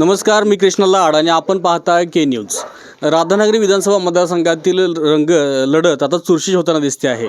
नमस्कार मी कृष्ण लाड आणि आपण पाहताय के न्यूज राधानगरी विधानसभा मतदारसंघातील रंग लढत आता चुरशीच होताना दिसते आहे.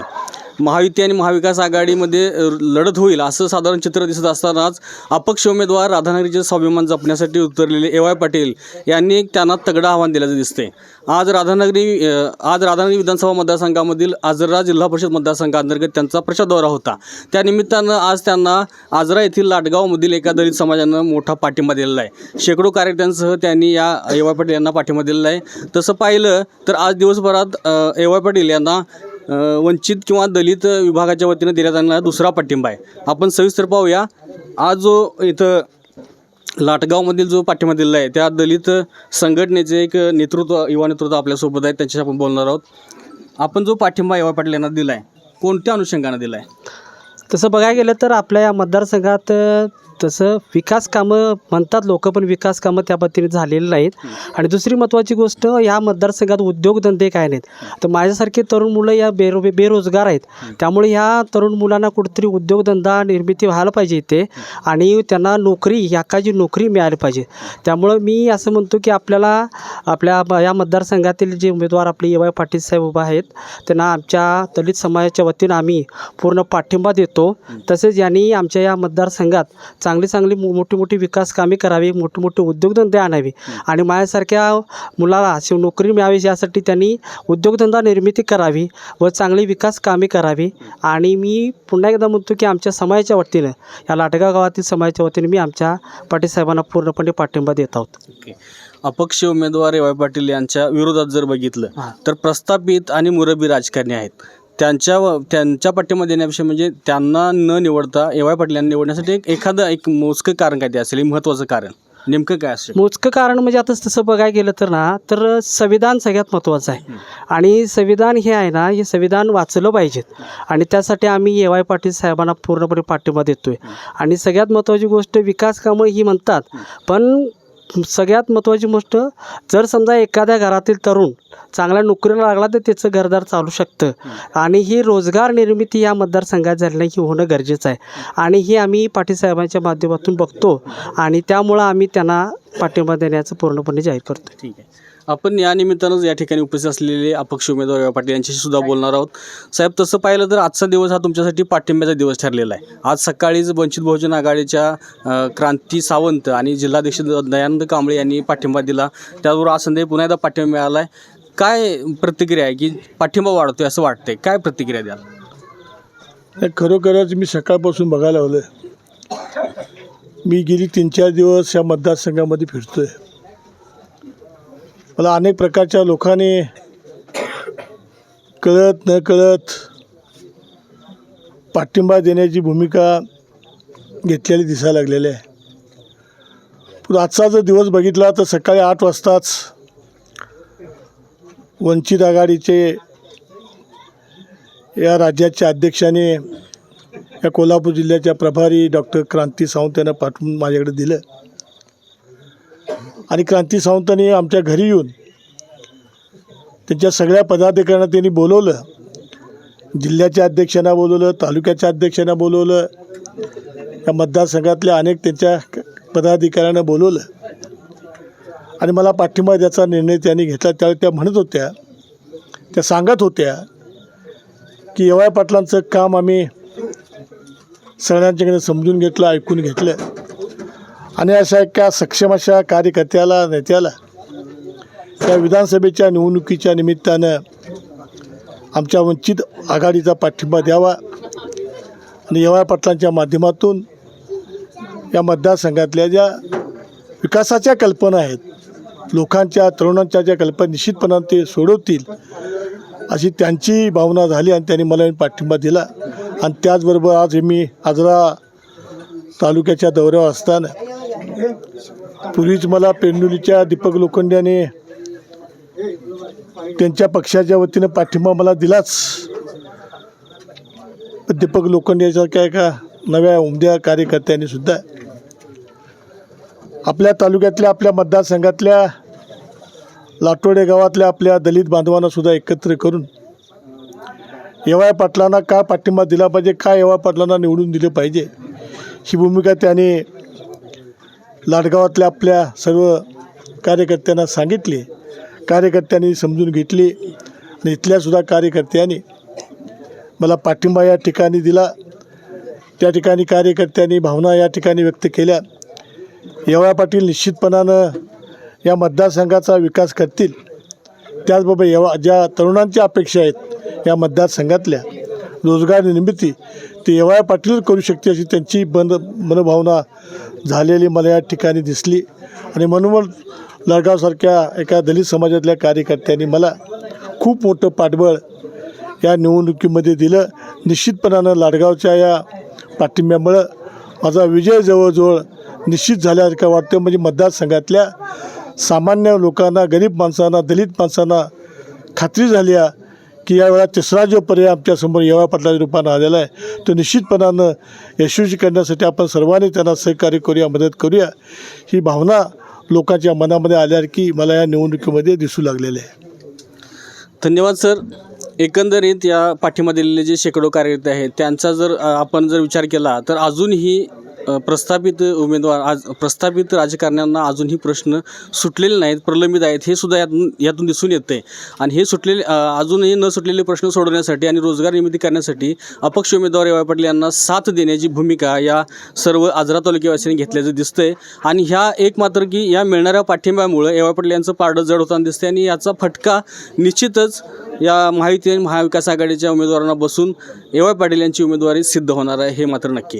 महायुती आणि महाविकास आघाडीमध्ये लढत होईल असं साधारण चित्र दिसत असतानाच अपक्ष उमेदवार राधानगरीचे स्वाभिमान जपण्यासाठी उतरलेले ए वाय पाटील यांनी त्यांना तगडं आव्हान दिल्याचं दिसते आज राधानगरी आज राधानगरी विधानसभा मतदारसंघामधील आजरा जिल्हा परिषद मतदारसंघाअंतर्गत त्यांचा प्रचार दौरा होता. त्यानिमित्तानं आज त्यांना आजरा येथील लाटगावमधील एका दलित समाजानं मोठा पाठिंबा दिलेला आहे. शेकडो कार्यकर्त्यांसह त्यांनी या ए वाय पाटील यांना पाठिंबा दिलेला आहे. तसं पाहिलं तर आज दिवसभरात ए वाय पाटील यांना वंचित किंवा दलित विभागाच्या वतीनं दिला जाणारा दुसरा पाठिंबा आहे. आपण सविस्तर पाहूया. आज जो इथं लाटगावमधील जो पाठिंबा दिलेला आहे त्या दलित संघटनेचे एक नेतृत्व युवा नेतृत्व आपल्यासोबत आहे त्यांच्याशी आपण बोलणार आहोत. आपण जो पाठिंबा युवा पाटील यांना दिला आहे कोणत्या अनुषंगानं दिला आहे तसं बघायला गेलं तर आपल्या या मतदारसंघात तसं विकास कामं म्हणतात लोक पण विकास कामं त्या पद्धतीने झालेली नाहीत. आणि दुसरी महत्त्वाची गोष्ट या मतदारसंघात उद्योगधंदे काय नाहीत. तर माझ्यासारखे तरुण मुलं या बेरो बेरोजगार आहेत. त्यामुळे ह्या तरुण मुलांना कुठेतरी उद्योगधंदा निर्मिती व्हायला पाहिजे इथे. आणि त्यांना नोकरी याकाची नोकरी मिळाली पाहिजे. त्यामुळं मी असं म्हणतो की आपल्याला आपल्या या मतदारसंघातील जे उमेदवार आपले ए वाय पाटील साहेब उभा आहेत त्यांना आमच्या दलित समाजाच्या वतीनं आम्ही पूर्ण पाठिंबा देतो. तसेच यांनी आमच्या या मतदारसंघात चांगली चांगली मोठी मोठी विकास कामे करावी मोठे मोठे उद्योगधंदे आणावे. आणि माझ्यासारख्या मुलाला अशी नोकरी मिळावी यासाठी त्यांनी उद्योगधंदा निर्मिती करावी व चांगली विकास कामे करावी. आणि मी पुन्हा एकदा म्हणतो की आमच्या समाजाच्या वतीनं या लाटगाव गावातील समाजाच्या वतीने मी आमच्या पाटील साहेबांना पूर्णपणे पाठिंबा देत आहोत. अपक्ष उमेदवार वाय पाटील यांच्या विरोधात जर बघितलं. तर प्रस्थापित आणि मुरबी राजकारणी आहेत. त्यांच्या त्यांच्या पाठिंबा देण्याविषयी म्हणजे त्यांना न निवडता ए वाय पाटील यांना निवडण्यासाठी एक एखादं एक मोजकं कारण काय ते असेल हे महत्त्वाचं कारण. नेमकं काय असेल? मोजकं कारण म्हणजे आता तसं बघायला गेलं तर ना तर संविधान सगळ्यात महत्त्वाचं आहे. आणि संविधान हे आहे ना हे संविधान वाचलं पाहिजेत. आणि त्यासाठी आम्ही ए वाय पाटील साहेबांना पूर्णपणे पाठिंबा देतो आहे आणि सगळ्यात महत्त्वाची गोष्ट विकास कामं ही म्हणतात. पण सगळ्यात महत्त्वाची गोष्ट जर समजा एखाद्या घरातील तरुण चांगल्या नोकरीला लागला तर त्याचं घरदार चालू शकतं. आणि ही रोजगार निर्मिती या मतदारसंघात झाली ही होणं गरजेचं आहे. आणि ही आम्ही पाटीलसाहेबांच्या माध्यमातून बघतो आणि त्यामुळं आम्ही त्यांना पाठिंबा देण्याचं पूर्णपणे जाहीर करतो ठीक आहे. आपण या निमित्तानंच या ठिकाणी उपस्थित असलेले अपक्ष उमेदवार पाटील यांच्याशी सुद्धा बोलणार आहोत. साहेब तसं पाहिलं तर आजचा दिवस हा तुमच्यासाठी पाठिंब्याचा दिवस ठरलेला आहे. आज सकाळीच वंचित बहुजन आघाडीच्या क्रांती सावंत आणि जिल्हाध्यक्ष दयानंद कांबळे यांनी पाठिंबा दिला. त्याचबरोबर आज संध्याकाळी पुन्हा एकदा पाठिंबा मिळाला आहे काय प्रतिक्रिया आहे की पाठिंबा वाढतोय असं वाटतंय? काय प्रतिक्रिया द्याल? नाही खरोखरच मी सकाळपासून बघायला लावलं मी गेली तीन चार दिवस या मतदारसंघामध्ये फिरतोय. मला अनेक प्रकारच्या लोकांनी कळत न कळत पाठिंबा देण्याची भूमिका घेतलेली दिसायला लागलेली आहे. पण आजचा जर दिवस बघितला तर सकाळी आठ वाजताच वंचित आघाडीचे या राज्याच्या अध्यक्षाने या कोल्हापूर जिल्ह्याच्या प्रभारी डॉक्टर क्रांती सावंत यांना पाठवून माझ्याकडे दिलं. आणि क्रांती सावंतांनी आमच्या घरी येऊन त्यांच्या सगळ्या पदाधिकाऱ्यांना त्यांनी बोलवलं. जिल्ह्याच्या अध्यक्षांना बोलवलं तालुक्याच्या अध्यक्षांना बोलवलं. या मतदारसंघातल्या अनेक त्यांच्या पदाधिकाऱ्यांना बोलवलं. आणि मला पाठिंबा द्यायचा निर्णय त्यांनी घेतला. त्यावेळी त्या म्हणत होत्या त्या सांगत होत्या की एवाय पाटलांचं काम आम्ही सगळ्यांच्याकडे समजून घेतलं ऐकून घेतलं. आणि अशा एका सक्षम अशा कार्यकर्त्याला नेत्याला त्या विधानसभेच्या निवडणुकीच्या निमित्तानं आमच्या वंचित आघाडीचा पाठिंबा द्यावा आणि एवाय पाटलांच्या माध्यमातून या मतदारसंघातल्या ज्या विकासाच्या कल्पना आहेत लोकांच्या तरुणांच्या ज्या कल्पना निश्चितपणाने ते सोडवतील अशी त्यांची भावना झाली आणि त्यांनी मला पाठिंबा दिला. आणि त्याचबरोबर आज मी आजरा तालुक्याच्या दौऱ्यावर असताना पूर्वीच मला पेंडुलीच्या दीपक लोखंड्याने त्यांच्या पक्षाच्या वतीनं पाठिंबा मला दिलाच. दीपक लोखंडेसारख्या एका नव्या उमद्या कार्यकर्त्यांनी सुद्धा आपल्या तालुक्यातल्या आपल्या मतदारसंघातल्या लाटोडे गावातल्या आपल्या दलित बांधवांना सुद्धा एकत्र करून एवाय पाटलांना का पाठिंबा दिला पाहिजे का एवाय पाटलांना निवडून दिले पाहिजे ही भूमिका त्याने लाडगावातल्या आपल्या सर्व कार्यकर्त्यांना सांगितले. कार्यकर्त्यांनी समजून घेतली. आणि इथल्यासुद्धा कार्यकर्त्यांनी मला पाठिंबा या ठिकाणी दिला. त्या ठिकाणी कार्यकर्त्यांनी भावना या ठिकाणी व्यक्त केल्या. येवळा पाटील निश्चितपणानं या मतदारसंघाचा विकास करतील. त्याचबरोबर येवा ज्या तरुणांच्या अपेक्षा आहेत या मतदारसंघातल्या रोजगार निर्मिती ते येवळा पाटील करू शकते अशी त्यांची बंद मनोभावना झालेली मला या ठिकाणी दिसली. आणि म्हणून लडगावसारख्या एका दलित समाजातल्या कार्यकर्त्यांनी मला खूप मोठं पाठबळ या निवडणुकीमध्ये दिलं. निश्चितपणानं लाडगावच्या या पाठिंब्यामुळं माझा विजय जवळजवळ निश्चित झाल्यासारखं वाटतं. म्हणजे मतदारसंघातल्या सामान्य लोकांना गरीब माणसांना दलित माणसांना खात्री झाली आहे. की यावेळा तिसरा जो पर्याय आमच्यासमोर येवा पाटलाच्या रूपानं आलेला आहे तो निश्चितपणानं यशस्वी करण्यासाठी आपण सर्वांनी त्यांना सहकार्य करूया मदत करूया. ही भावना लोकांच्या मनामध्ये आल्यासारखी मला या निवडणुकीमध्ये दिसू लागलेले आहे. धन्यवाद सर. एकंदरीत या पाठीमा दिलेले जे शेकडो कार्यकर्ते आहेत त्यांचा जर आपण जर विचार केला तर अजूनही प्रस्थापित उमेदवार आज प्रस्थापित राजकारण्यांना अजूनही प्रश्न सुटलेले नाहीत प्रलंबित आहेत. हे सुद्धा यातून यातून दिसून येते. आणि हे सुटलेले अजूनही न सुटलेले प्रश्न सोडवण्यासाठी आणि रोजगार निर्मिती करण्यासाठी अपक्ष उमेदवार एवाय पाटील यांना साथ देण्याची भूमिका या सर्व आजरा तालुक्यावासियांनी घेतल्याचं दिसतंय. आणि ह्या एक मात्र की या मिळणाऱ्या पाठिंब्यामुळं एवाय पाटील यांचं पारडं जड होताना दिसते आणि याचा फटका निश्चितच या महायुती आणि महाविकास आघाडीच्या उमेदवारांना बसून एवाय पाटील यांची उमेदवारी सिद्ध होणार आहे हे मात्र नक्की.